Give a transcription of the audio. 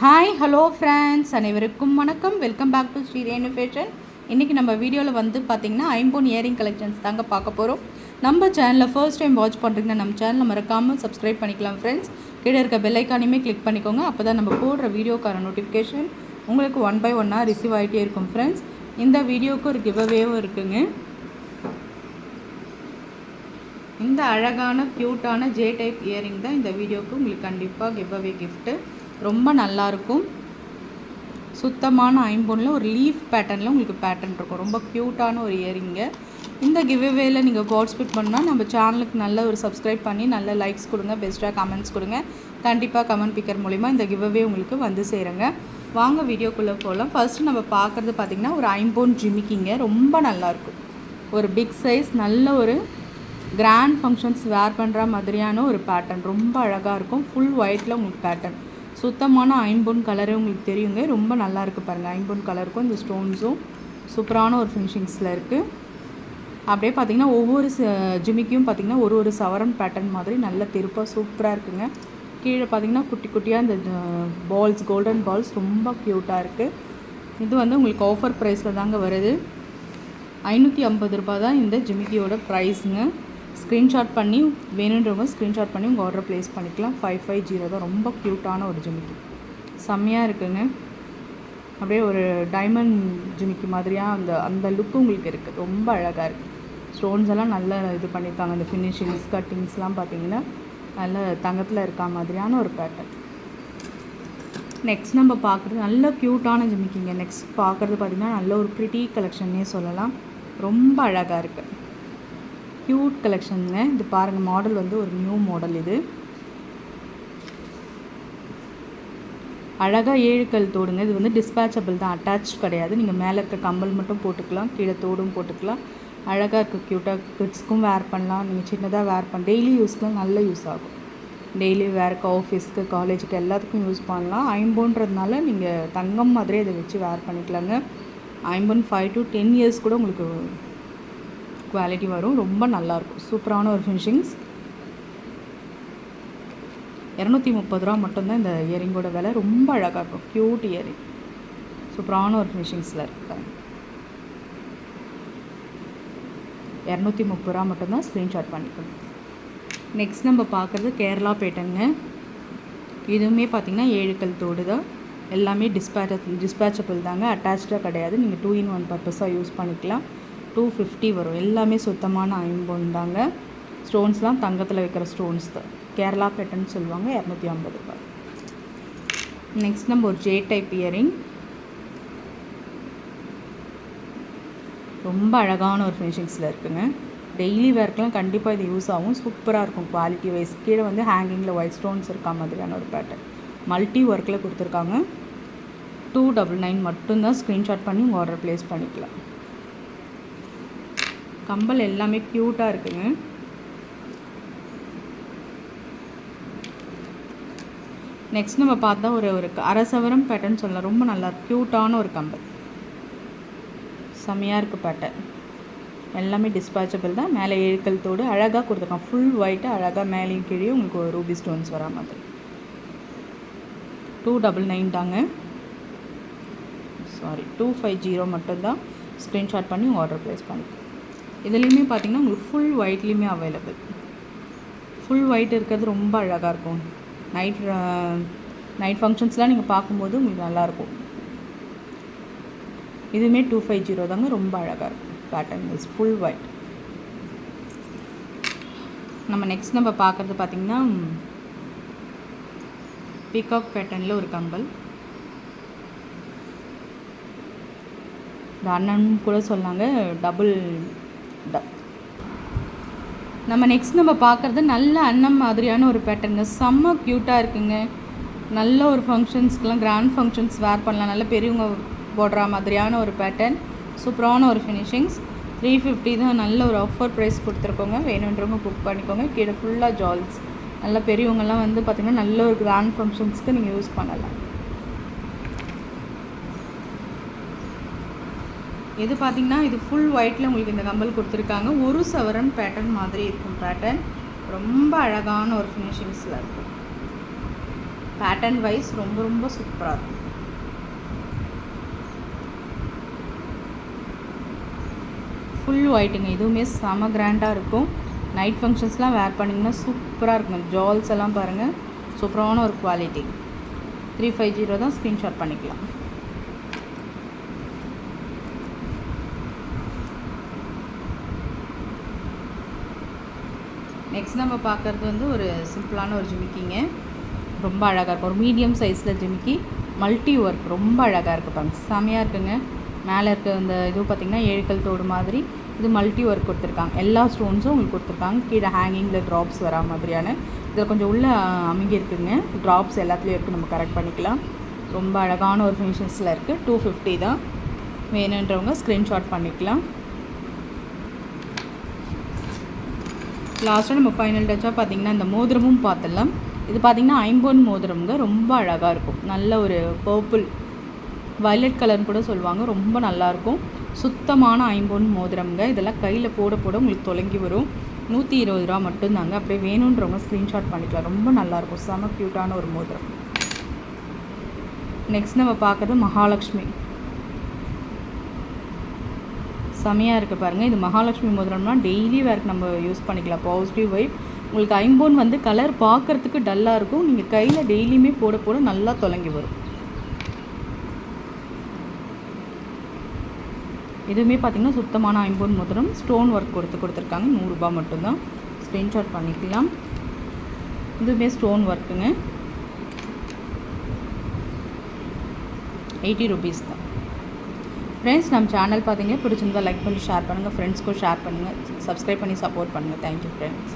Hi hello friends அனைவருக்கும் வணக்கம். Welcome back to Sri Renu fashion இன்றைக்கி நம்ம வீடியோவில் வந்து பார்த்திங்கன்னா ஐம்போன் இயரிங் கலெக்ஷன்ஸ் தாங்க பார்க்க போகிறோம் நம்ம சேனலில் ஃபர்ஸ்ட் டைம் வாட்ச் பண்ணுறீங்கன்னா நம்ம சேனலை மறக்காமல் சப்ஸ்கிரைப் பண்ணிக்கலாம் ஃப்ரெண்ட்ஸ் கீழே இருக்க பெல்லைக்கானையுமே கிளிக் பண்ணிக்கோங்க. அப்போ தான் நம்ம போடுற வீடியோக்கான நோட்டிஃபிகேஷன் உங்களுக்கு ஒன் பை ஒன்னாக ரிசீவ் ஆகிட்டே இருக்கும் ஃப்ரெண்ட்ஸ் இந்த வீடியோவுக்கு ஒரு கிவ்அவேவும் இருக்குங்க. இந்த அழகான க்யூட்டான ஜே டைப் இயரிங் தான் இந்த வீடியோவுக்கு உங்களுக்கு கண்டிப்பாக கிவ்அவே கிஃப்ட்டு ரொம்ப நல்லாயிருக்கும் சுத்தமான ஐம்பொனில் ஒரு லீஃப் பேட்டர்னில் உங்களுக்கு பேட்டர்ன் இருக்கும். ரொம்ப க்யூட்டான ஒரு இயரிங்கு இந்த கிவ்அவேல நீங்கள் பார்ட்டிசிபேட் பண்ணால் நம்ம சேனலுக்கு நல்ல ஒரு சப்ஸ்கிரைப் பண்ணி நல்ல லைக்ஸ் கொடுங்க பெஸ்ட்டாக கமெண்ட்ஸ் கொடுங்க. கண்டிப்பாக கமெண்ட் பிக்கர் மூலிமா இந்த கிவ்வே உங்களுக்கு வந்து சேருங்க. வாங்க வீடியோக்குள்ளே போகலாம் ஃபர்ஸ்ட்டு நம்ம பார்க்குறது பார்த்திங்கன்னா ஒரு ஐம்போன் ஜிமிக்கிங்க ரொம்ப நல்லாயிருக்கும் ஒரு பிக் சைஸ் நல்ல ஒரு கிராண்ட் ஃபங்க்ஷன்ஸ் வேர் பண்ணுற மாதிரியான ஒரு பேட்டர்ன் ரொம்ப அழகாக இருக்கும். ஃபுல் ஒயிட்டில் உங்களுக்கு பேட்டர்ன் சுத்தமான ஐம்பொன் கலரே உங்களுக்கு தெரியுங்க. ரொம்ப நல்லாயிருக்கு பாருங்கள் ஐம்பொன் கலருக்கும் இந்த ஸ்டோன்ஸும் சூப்பரான ஒரு ஃபினிஷிங்ஸில் இருக்குது அப்படியே பார்த்தீங்கன்னா ஒவ்வொரு ஜிமிக்கும் பார்த்தீங்கன்னா ஒரு ஒரு சவரன் பேட்டர்ன் மாதிரி நல்ல திருப்பாக சூப்பராக இருக்குங்க. கீழே பார்த்தீங்கன்னா குட்டி குட்டியாக இந்த பால்ஸ் கோல்டன் பால்ஸ் ரொம்ப க்யூட்டாக இருக்குது இது வந்து உங்களுக்கு ஆஃபர் ப்ரைஸில் தாங்க வருது. ஐநூற்றி ஐம்பது ரூபாய் தான் இந்த ஜிமிக்கியோட ப்ரைஸுங்க ஸ்க்ரீன்ஷாட் பண்ணி வேணுன்றவங்க ஸ்க்ரீன்ஷாட் பண்ணி உங்கள் ஆர்டர் ப்ளேஸ் பண்ணிக்கலாம். ஃபைவ் ஃபைவ் ஜீரோ தான். ரொம்ப க்யூட்டான ஒரு ஜிமிக்கி. செம்மையாக இருக்குங்க. அப்படியே ஒரு டைமண்ட் ஜிமிக்கி மாதிரியாக அந்த அந்த லுக்கு உங்களுக்கு இருக்குது ரொம்ப அழகாக இருக்குது ஸ்டோன்ஸ் எல்லாம் நல்லா இது பண்ணியிருக்காங்க. அந்த ஃபினிஷிங்ஸ் கட்டிங்ஸ்லாம் பார்த்தீங்கன்னா நல்ல தங்கத்தில் இருக்கா மாதிரியான ஒரு பேட்டர்ன் நெக்ஸ்ட் நம்ம பார்க்குறது நல்ல க்யூட்டான ஜிமிக்கிங்க. நெக்ஸ்ட் பார்க்குறது பார்த்திங்கன்னா நல்ல ஒரு ப்ரிட்டி கலெக்ஷன்னே சொல்லலாம். ரொம்ப அழகாக இருக்குது க்யூட் கலெக்ஷனுங்க இது பாருங்கள் மாடல் வந்து ஒரு நியூ மாடல் இது. அழகாக ஏழுக்கல் தோடுங்க. இது வந்து டிஸ்பேச்சபிள் தான். அட்டாச் கிடையாது. நீங்கள் மேலே இருக்க கம்பல் மட்டும் போட்டுக்கலாம். கீழே தோடும் போட்டுக்கலாம். அழகாக இருக்குது க்யூட்டாக கிட்ஸ்க்கும் வேர் பண்ணலாம். நீங்கள் சின்னதாக வேர் பண்ண டெய்லி யூஸ்க்குலாம் நல்ல யூஸ் ஆகும். டெய்லி வேர்க்கு ஆஃபீஸ்க்கு காலேஜுக்கு எல்லாத்துக்கும் யூஸ் பண்ணலாம். ஐம்போன்றதுனால நீங்கள் தங்கம் மாதிரியே இதை வச்சு வேர் பண்ணிக்கலாங்க. ஐம்பன் ஃபைவ் டு டென் இயர்ஸ் கூட உங்களுக்கு குவாலிட்டி வரும். ரொம்ப நல்லாயிருக்கும் சூப்பரான ஒரு ஃபினிஷிங்ஸ் இரநூத்தி முப்பது ரூபா மட்டும்தான் இந்த இயரிங்கோட விலை. ரொம்ப அழகாக இருக்கும். க்யூட் இயரிங் சூப்பரான ஒரு ஃபினிஷிங்ஸில் இருக்குது இரநூத்தி முப்பது ரூபா மட்டும்தான் ஸ்க்ரீன்ஷாட் பண்ணிக்கணும். நெக்ஸ்ட் நம்ம பார்க்குறது கேரளா பேட்டனுங்க இதுவுமே பார்த்திங்கன்னா ஏழுக்கல் தோடு தான். எல்லாமே டிஸ்பேச்ச டிஸ்பேச்சபிள் தாங்க. அட்டாச்சாக கிடையாது. நீங்கள் டூ இன் ஒன் பர்பஸாக யூஸ் பண்ணிக்கலாம். டூ ஃபிஃப்டி வரும். எல்லாமே சுத்தமான ஐம்பொன் தாங்க. ஸ்டோன்ஸ்லாம் தங்கத்தில் வைக்கிற ஸ்டோன்ஸ் தான். கேரளா பேட்டர்ன் சொல்லுவாங்க இரநூத்தி ஐம்பது ரூபாய். நெக்ஸ்ட் நம்ம ஒரு ஜே டைப் இயரிங் ரொம்ப அழகான ஒரு ஃபினிஷிங்ஸில் இருக்குங்க. டெய்லி வேர்க்கெலாம் கண்டிப்பாக இது யூஸ் ஆகும். சூப்பராக இருக்கும் குவாலிட்டி வைஸ் கீழே வந்து ஹேங்கிங்கில் ஒயிட் ஸ்டோன்ஸ் இருக்கா மாதிரியான ஒரு பேட்டர்ன் மல்டி ஒர்க்கில் கொடுத்துருக்காங்க. டூ டபுள் நைன் மட்டும்தான் ஸ்க்ரீன்ஷாட் பண்ணி உங்கள் ஆர்டர் ப்ளேஸ் பண்ணிக்கலாம். கம்பல் எல்லாமே க்யூட்டாக இருக்குங்க. நெக்ஸ்ட் நம்ம பார்த்தா ஒரு ஒரு அரசவரம் பேட்டர்ன் சொல்லலாம். ரொம்ப நல்லா க்யூட்டான ஒரு கம்பல். செம்மையாக இருக்குது பேட்டர்ன் எல்லாமே டிஸ்பேச்சபிள் தான். மேலே எழுக்கல்த்தோடு அழகாக கொடுத்துருக்கான். ஃபுல் ஒயிட்டு அழகாக மேலேயும் கீழே உங்களுக்கு ஒரு ரூபி ஸ்டோன்ஸ் வரா மாதிரி. டூ டபுள் நைன் தாங்க. சாரி டூ ஃபைவ் ஜீரோ மட்டும்தான் ஸ்க்ரீன்ஷாட் பண்ணி ஆர்டர் ப்ளேஸ் பண்ணிக்கலாம் இதுலேயுமே பார்த்திங்கன்னா உங்களுக்கு ஃபுல் ஒயிட்லேயுமே அவைலபிள் ஃபுல் ஒயிட் இருக்கிறது ரொம்ப அழகாக இருக்கும். நைட் நைட் ஃபங்க்ஷன்ஸ்லாம் நீங்கள் பார்க்கும்போது உங்களுக்கு நல்லாயிருக்கும் இதுவுமே டூ ஃபைவ் ஜீரோ தாங்க ரொம்ப அழகாக இருக்கும். பேட்டர்ன் இஸ் ஃபுல் ஒயிட் நம்ம நெக்ஸ்ட் நம்ம பார்க்குறது பார்த்திங்கன்னா பீகாக் பேட்டர்னில் ஒரு கம்பல். இந்த அண்ணன் கூட சொன்னாங்க டபுள் நம்ம நெக்ஸ்ட் நம்ம பார்க்குறது நல்ல அன்னம் மாதிரியான ஒரு பேட்டர்னுங்க செம்ம க்யூட்டாக இருக்குங்க. நல்ல ஒரு ஃபங்க்ஷன்ஸ்க்கெலாம் கிராண்ட் ஃபங்க்ஷன்ஸ் வேர் பண்ணலாம். நல்ல பெரியவங்க போடுற மாதிரியான ஒரு பேட்டர்ன் சூப்பரான ஒரு ஃபினிஷிங்ஸ் த்ரீ ஃபிஃப்டி தான் நல்ல ஒரு ஆஃபர் ப்ரைஸ் கொடுத்துருக்கோங்க. வேணுன்றவங்க புக் பண்ணிக்கோங்க. கீழே ஃபுல்லாக ஜால்ஸ் நல்ல பெரியவங்கெல்லாம் வந்து பார்த்திங்கன்னா நல்ல ஒரு கிராண்ட் ஃபங்க்ஷன்ஸ்க்கு நீங்கள் யூஸ் பண்ணலாம். இது பார்த்திங்கன்னா இது ஃபுல் ஒயிட்டில் உங்களுக்கு இந்த கம்பல் கொடுத்துருக்காங்க. ஒரு சவரன் பேட்டர்ன் மாதிரி இருக்கும் பேட்டர்ன் ரொம்ப அழகான ஒரு ஃபினிஷிங்ஸில் இருக்கும். பேட்டர்ன் வைஸ் ரொம்ப ரொம்ப சூப்பராக இருக்கும். ஃபுல் ஒயிட்டுங்க இதுவுமே செம கிராண்டாக இருக்கும். நைட் ஃபங்க்ஷன்ஸ்லாம் வேர் பண்ணிங்கன்னா சூப்பராக இருக்கும். ஜால்ஸ் எல்லாம் பாருங்கள் சூப்பரான ஒரு குவாலிட்டி த்ரீ ஃபைவ் ஜீரோ தான் ஸ்க்ரீன்ஷாட் பண்ணிக்கலாம். நெக்ஸ்ட் நம்ம பார்க்குறது வந்து ஒரு சிம்பிளான ஒரு ஜிமிக்கிங்க. ரொம்ப அழகாக இருக்கும். ஒரு மீடியம் சைஸில் ஜிமிக்கி. Multi work. ரொம்ப அழகாக இருக்குது பாருங்க. செமையாக இருக்குங்க. மேலே இருக்க அந்த இது பார்த்திங்கன்னா ஏழுக்கல் தோடு மாதிரி. இது மல்டி ஒர்க் கொடுத்துருக்காங்க. எல்லா ஸ்டோன்ஸும் உங்களுக்கு கொடுத்துருக்காங்க. கீழே ஹேங்கிங்கில் ட்ராப்ஸ் வரா மாதிரியான. இதில் கொஞ்சம் உள்ளே அமுங்கி இருக்குங்க. ட்ராப்ஸ் எல்லாத்துலேயும் இருக்குது நம்ம கரெக்ட் பண்ணிக்கலாம். ரொம்ப அழகான ஒரு ஃபினிஷன்ஸில் இருக்குது டூ ஃபிஃப்டி தான். வேணுன்றவங்க ஸ்க்ரீன்ஷாட் பண்ணிக்கலாம். லாஸ்ட்டாக நம்ம ஃபைனல் டச்சாக பார்த்தீங்கன்னா இந்த மோதிரமும் பார்த்துடலாம் இது பார்த்தீங்கன்னா ஐம்பொன் மோதிரம்ங்க. ரொம்ப அழகாக இருக்கும். நல்ல ஒரு பர்பிள் வயலட் கலர்னு கூட சொல்லுவாங்க. ரொம்ப நல்லாயிருக்கும் சுத்தமான ஐம்பொன் மோதிரம்ங்க. இதெல்லாம் கையில் போட போட உங்களுக்கு தொலைங்கி வரும். நூற்றி இருபது ரூபா மட்டும்தாங்க. அப்படியே வேணுன்றவங்க ஸ்க்ரீன்ஷாட் பண்ணிக்கலாம். ரொம்ப நல்லாயிருக்கும் செம க்யூட்டான ஒரு மோதிரம். நெக்ஸ்ட் நம்ம பார்க்குறது மகாலட்சுமி. செமையாக இருக்குது பாருங்கள் இது மகாலட்சுமி மோதிரம்னா டெய்லி வேர்க்கு நம்ம யூஸ் பண்ணிக்கலாம். பாசிட்டிவ் வைப் உங்களுக்கு ஐம்போன் வந்து கலர் பார்க்குறதுக்கு டல்லாக இருக்கும். நீங்கள் கையில் டெய்லியுமே போட போட நல்லா தொலைங்கி வரும். இதுவுமே பார்த்திங்கன்னா சுத்தமான ஐம்போன் மோதிரம். ஸ்டோன் ஒர்க் கொடுத்து கொடுத்துருக்காங்க. நூறுரூபா மட்டும்தான். ஸ்க்ரீன்ஷாட் பண்ணிக்கலாம். இதுவுமே ஸ்டோன் ஒர்க்குங்க எயிட்டி ருபீஸ் தான். ஃப்ரெண்ட்ஸ் நம்ம சேனல் பார்த்தீங்கன்னா பிடிச்சிருந்தா லைக் பண்ணி ஷேர் பண்ணுங்கள் ஃப்ரெண்ட்ஸ்க்கும் ஷேர் பண்ணுங்கள் சப்ஸ்கிரைப் பண்ணி சப்போர்ட் பண்ணுங்கள் தேங்க்யூ ஃப்ரெண்ட்ஸ்